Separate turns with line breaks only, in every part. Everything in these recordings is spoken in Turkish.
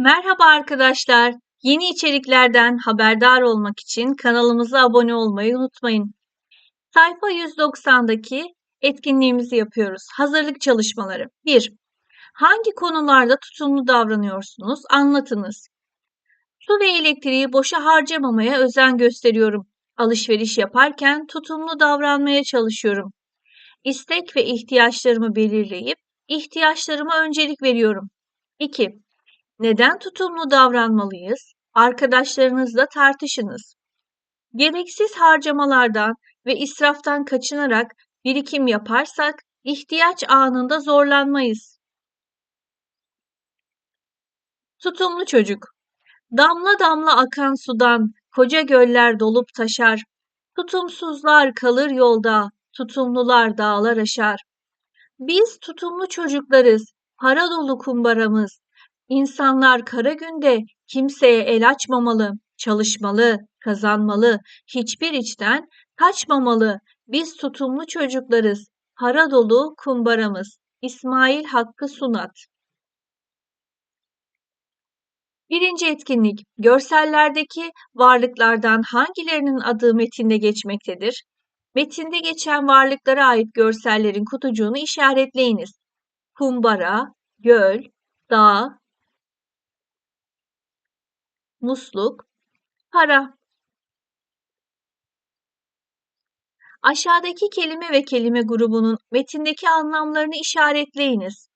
Merhaba arkadaşlar. Yeni içeriklerden haberdar olmak için kanalımıza abone olmayı unutmayın. Sayfa 190'daki etkinliğimizi yapıyoruz. Hazırlık çalışmaları. 1. Hangi konularda tutumlu davranıyorsunuz? Anlatınız. Su ve elektriği boşa harcamamaya özen gösteriyorum. Alışveriş yaparken tutumlu davranmaya çalışıyorum. İstek ve ihtiyaçlarımı belirleyip ihtiyaçlarıma öncelik veriyorum. 2. Neden tutumlu davranmalıyız? Arkadaşlarınızla tartışınız. Gereksiz harcamalardan ve israftan kaçınarak birikim yaparsak ihtiyaç anında zorlanmayız. Tutumlu çocuk. Damla damla akan sudan koca göller dolup taşar. Tutumsuzlar kalır yolda, tutumlular dağlar aşar. Biz tutumlu çocuklarız, para dolu kumbaramız. İnsanlar kara günde kimseye el açmamalı, çalışmalı, kazanmalı, hiçbir içten kaçmamalı. Biz tutumlu çocuklarız, para dolu kumbaramız. İsmail Hakkı Sunat Birinci etkinlik, görsellerdeki varlıklardan hangilerinin adı metinde geçmektedir? Metinde geçen varlıklara ait görsellerin kutucuğunu işaretleyiniz. Kumbara, göl, dağ, musluk, para. Aşağıdaki kelime ve kelime grubunun metindeki anlamlarını işaretleyiniz.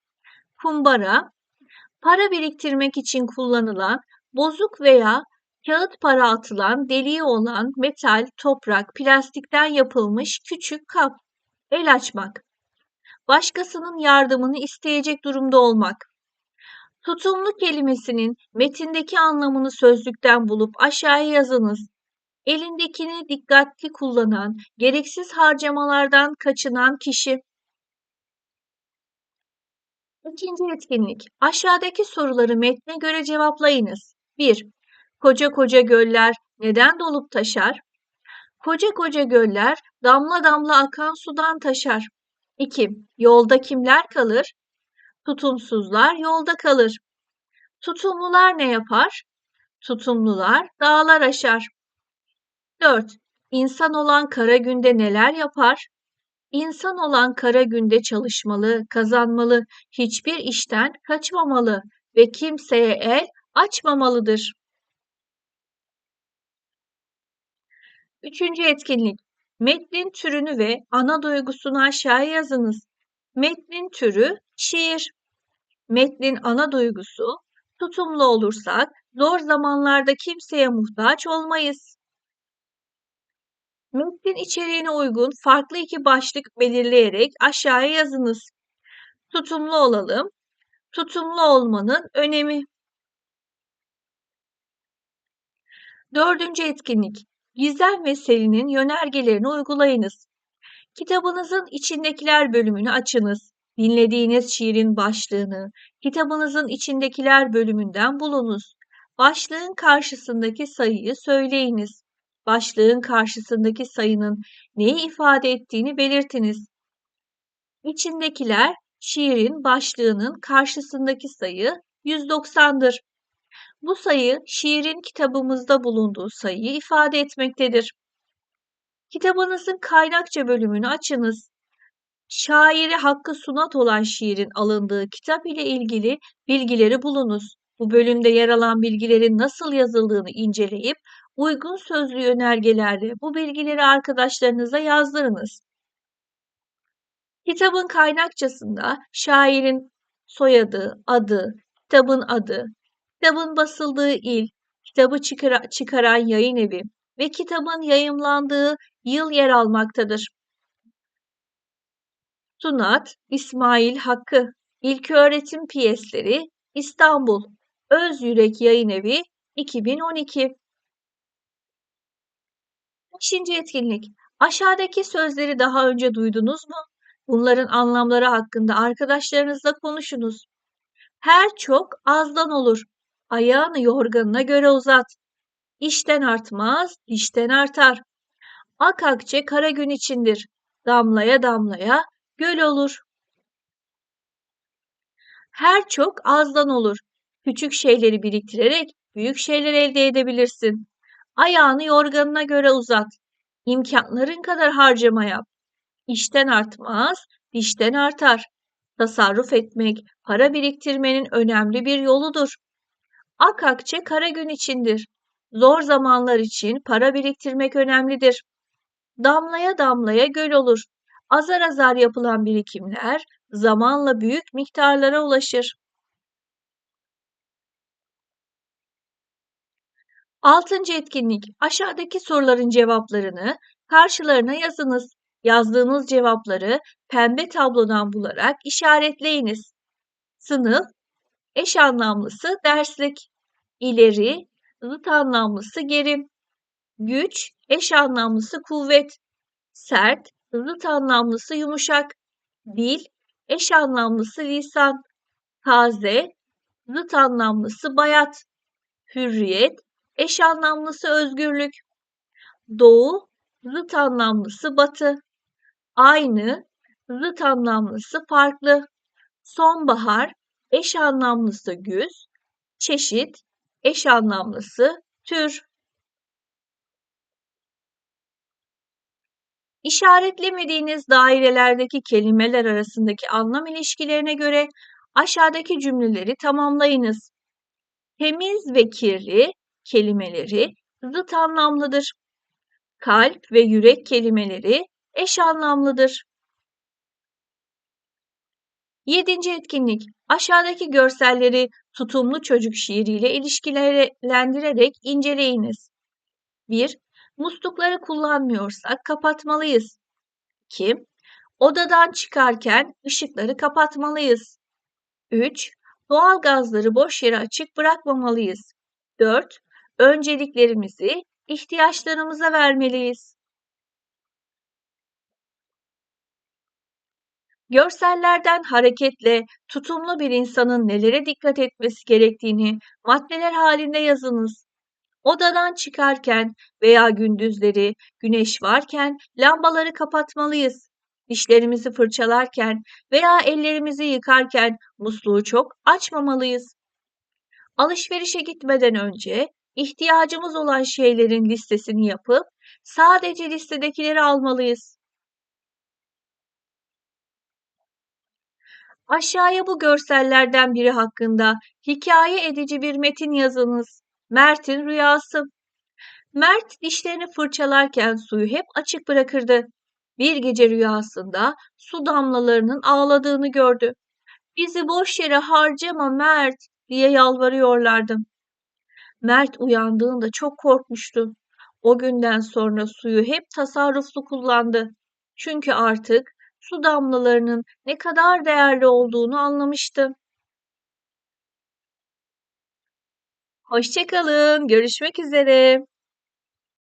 Kumbara, para biriktirmek için kullanılan, bozuk veya kağıt para atılan, deliği olan metal, toprak, plastikten yapılmış küçük kap. El açmak. Başkasının yardımını isteyecek durumda olmak. Tutumlu kelimesinin metindeki anlamını sözlükten bulup aşağıya yazınız. Elindekini dikkatli kullanan, gereksiz harcamalardan kaçınan kişi. İkinci etkinlik. Aşağıdaki soruları metne göre cevaplayınız. 1. Koca koca göller neden dolup taşar? Koca koca göller damla damla akan sudan taşar. 2. Yolda kimler kalır? Tutumsuzlar yolda kalır. Tutumlular ne yapar? Tutumlular dağlar aşar. 4. İnsan olan kara günde neler yapar? İnsan olan kara günde çalışmalı, kazanmalı, hiçbir işten kaçmamalı ve kimseye el açmamalıdır. Üçüncü etkinlik. Metnin türünü ve ana duygusunu aşağıya yazınız. Metnin türü şiir. Metnin ana duygusu tutumlu olursak zor zamanlarda kimseye muhtaç olmayız. Metnin içeriğine uygun farklı iki başlık belirleyerek aşağıya yazınız. Tutumlu olalım. Tutumlu olmanın önemi. Dördüncü etkinlik. Gizem ve serinin yönergelerini uygulayınız. Kitabınızın içindekiler bölümünü açınız. Dinlediğiniz şiirin başlığını kitabınızın içindekiler bölümünden bulunuz. Başlığın karşısındaki sayıyı söyleyiniz. Başlığın karşısındaki sayının neyi ifade ettiğini belirtiniz. İçindekiler şiirin başlığının karşısındaki sayı 190'dır. Bu sayı şiirin kitabımızda bulunduğu sayıyı ifade etmektedir. Kitabınızın kaynakça bölümünü açınız. Şairi Hakkı Sunat olan şiirin alındığı kitap ile ilgili bilgileri bulunuz. Bu bölümde yer alan bilgilerin nasıl yazıldığını inceleyip uygun sözlü önergelerle bu bilgileri arkadaşlarınıza yazdırınız. Kitabın kaynakçasında şairin soyadı, adı, kitabın adı, kitabın basıldığı il, kitabı çıkara, çıkaran yayın evi ve kitabın yayımlandığı yıl yer almaktadır. Sunat, İsmail Hakkı, İlköğretim Piyesleri, İstanbul, Öz Yürek Yayın Evi, 2012. Beşinci etkinlik. Aşağıdaki sözleri daha önce duydunuz mu? Bunların anlamları hakkında arkadaşlarınızla konuşunuz. Her çok azdan olur. Ayağını yorganına göre uzat. İşten artmaz, dişten artar. Ak akçe kara gün içindir. Damlaya damlaya göl olur. Her çok azdan olur. Küçük şeyleri biriktirerek büyük şeyler elde edebilirsin. Ayağını yorganına göre uzat. İmkanların kadar harcama yap. İşten artmaz, dişten artar. Tasarruf etmek, para biriktirmenin önemli bir yoludur. Ak akçe kara gün içindir. Zor zamanlar için para biriktirmek önemlidir. Damlaya damlaya göl olur. Azar azar yapılan birikimler zamanla büyük miktarlara ulaşır. Altıncı etkinlik. Aşağıdaki soruların cevaplarını karşılarına yazınız. Yazdığınız cevapları pembe tablodan bularak işaretleyiniz. Sınıf, eş anlamlısı derslik, ileri, zıt anlamlısı geri, güç, eş anlamlısı kuvvet, sert, zıt anlamlısı yumuşak, dil, eş anlamlısı lisan, taze, zıt anlamlısı bayat, hürriyet, eş anlamlısı özgürlük, doğu, zıt anlamlısı batı, aynı, zıt anlamlısı farklı, sonbahar, eş anlamlısı güz, çeşit, eş anlamlısı tür. İşaretlemediğiniz dairelerdeki kelimeler arasındaki anlam ilişkilerine göre aşağıdaki cümleleri tamamlayınız. Temiz ve kirli kelimeleri zıt anlamlıdır. Kalp ve yürek kelimeleri eş anlamlıdır. Yedinci etkinlik. Aşağıdaki görselleri tutumlu çocuk şiiriyle ilişkilendirerek inceleyiniz. 1. Muslukları kullanmıyorsak kapatmalıyız. 2. Odadan çıkarken ışıkları kapatmalıyız. 3. Doğal gazları boş yere açık bırakmamalıyız. 4. Önceliklerimizi ihtiyaçlarımıza vermeliyiz. Görsellerden hareketle tutumlu bir insanın nelere dikkat etmesi gerektiğini maddeler halinde yazınız. Odadan çıkarken veya gündüzleri güneş varken lambaları kapatmalıyız. Dişlerimizi fırçalarken veya ellerimizi yıkarken musluğu çok açmamalıyız. Alışverişe gitmeden önce ihtiyacımız olan şeylerin listesini yapıp sadece listedekileri almalıyız. Aşağıya bu görsellerden biri hakkında hikaye edici bir metin yazınız. Mert'in rüyası. Mert dişlerini fırçalarken suyu hep açık bırakırdı. Bir gece rüyasında su damlalarının ağladığını gördü. Bizi boş yere harcama Mert diye yalvarıyorlardı. Mert uyandığında çok korkmuştu. O günden sonra suyu hep tasarruflu kullandı. Çünkü artık su damlalarının ne kadar değerli olduğunu anlamıştı. Hoşçakalın, görüşmek üzere.